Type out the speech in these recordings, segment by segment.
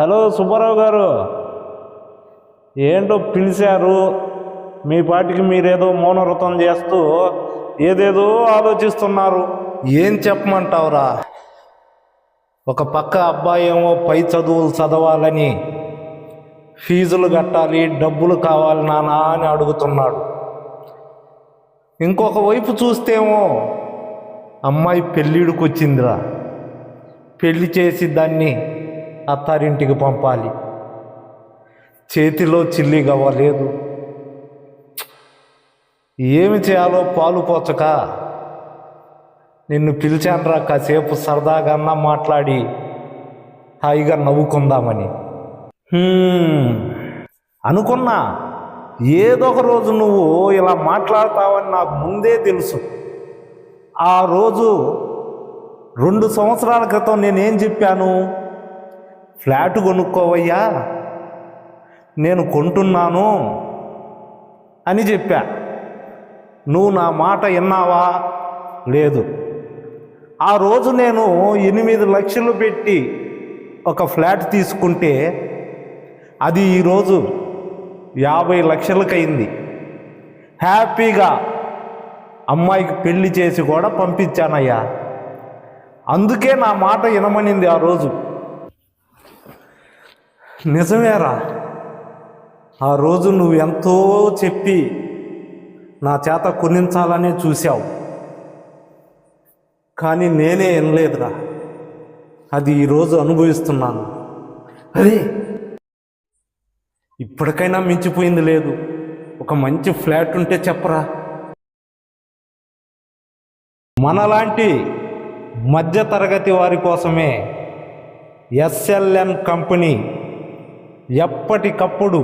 Hello Subbarao గారు. ఏంటో పిలిచారు? మీ పాటికి మీరేదో మౌనవ్రతం చేస్తూ ఏదేదో ఆలోచిస్తున్నారు. ఏం చెప్పమంటావురా? ఒక పక్క అబ్బాయి ఏమో పై చదువులు చదవాలని ఫీజులు కట్టాలి డబ్బులు కావాలి నానా అని అడుగుతున్నాడు. ఇంకొక వైపు చూస్తేమో అమ్మాయి పెళ్ళిడికి వచ్చిందిరా. పెళ్ళి చేసి దాన్ని అత్తారింటికి పంపాలి. చేతిలో చిల్లి లేదు. ఏమి చేయాలో పాలు పోచక. నిన్ను పిలిచానురా కాసేపు సరదాగా మాట్లాడి హాయిగా నవ్వుకుందామని. అనుకున్నా ఏదో ఒక రోజు నువ్వు ఇలా మాట్లాడతావని నాకు ముందే తెలుసు. ఆ రోజు రెండు సంవత్సరాల క్రితం నేనేం చెప్పాను? ఫ్లాట్ కొనుక్కోవయ్యా. నేను కొంటున్నాను అని చెప్పా. నువ్వు నా మాట విన్నావా? లేదు. ఆ రోజు నేను ఎనిమిది లక్షలు పెట్టి ఒక ఫ్లాట్ తీసుకుంటే అది ఈరోజు యాభై లక్షలకైంది. హ్యాపీగా అమ్మాయికి పెళ్ళి చేసి కూడా పంపించానయ్యా. అందుకే నా మాట వినమనింది ఆ రోజు. నిజమేరా. ఆ రోజు నువ్వు ఎంతో చెప్పి నా చేత కొనించాలనే చూశావు. కానీ నేనే వినలేదురా. అది ఈరోజు అనుభవిస్తున్నాను. అదే ఇప్పటికైనా మించిపోయింది లేదు. ఒక మంచి ఫ్లాట్ ఉంటే చెప్పరా? మనలాంటి మధ్య తరగతి వారి కోసమే ఎస్ఎల్ఎన్ కంపెనీ ఎప్పటికప్పుడు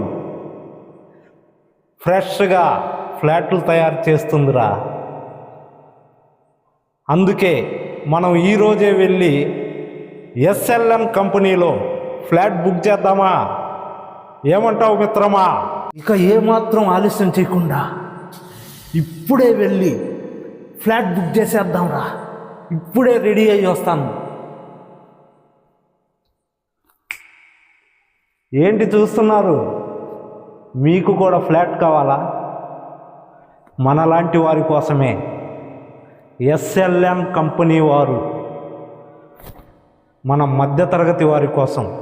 ఫ్రెష్గా ఫ్లాట్లు తయారు చేస్తుందిరా. అందుకే మనం ఈరోజే వెళ్ళి ఎస్ఎల్ఎం కంపెనీలో ఫ్లాట్ బుక్ చేద్దామా? ఏమంటావు మిత్రమా? ఇక ఏమాత్రం ఆలస్యం చేయకుండా ఇప్పుడే వెళ్ళి ఫ్లాట్ బుక్ చేసేద్దాంరా. ఇప్పుడే రెడీ అయ్యి వస్తాను. ఏంటి చూస్తున్నారు? మీకు కూడా ఫ్లాట్ కావాలా? మనలాంటి వారి కోసమే. ఎస్ఎల్ఎం కంపెనీ వారు మన మధ్యతరగతి వారి కోసం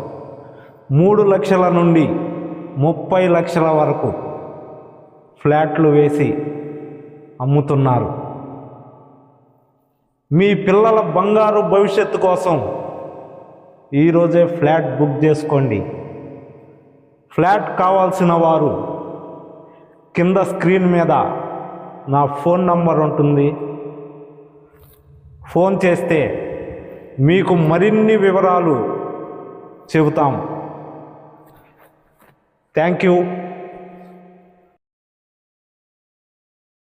మూడు లక్షల నుండి ముప్పై లక్షల వరకు ఫ్లాట్లు వేసి అమ్ముతున్నారు. మీ పిల్లల బంగారు భవిష్యత్తు కోసం ఈరోజే ఫ్లాట్ బుక్ చేసుకోండి. ఫ్లాట్ కావాల్సిన వారు కింద స్క్రీన్ మీద నా ఫోన్ నంబర్ ఉంటుంది. ఫోన్ చేస్తే మీకు మరిన్ని వివరాలు చెబుతాం. Thank you.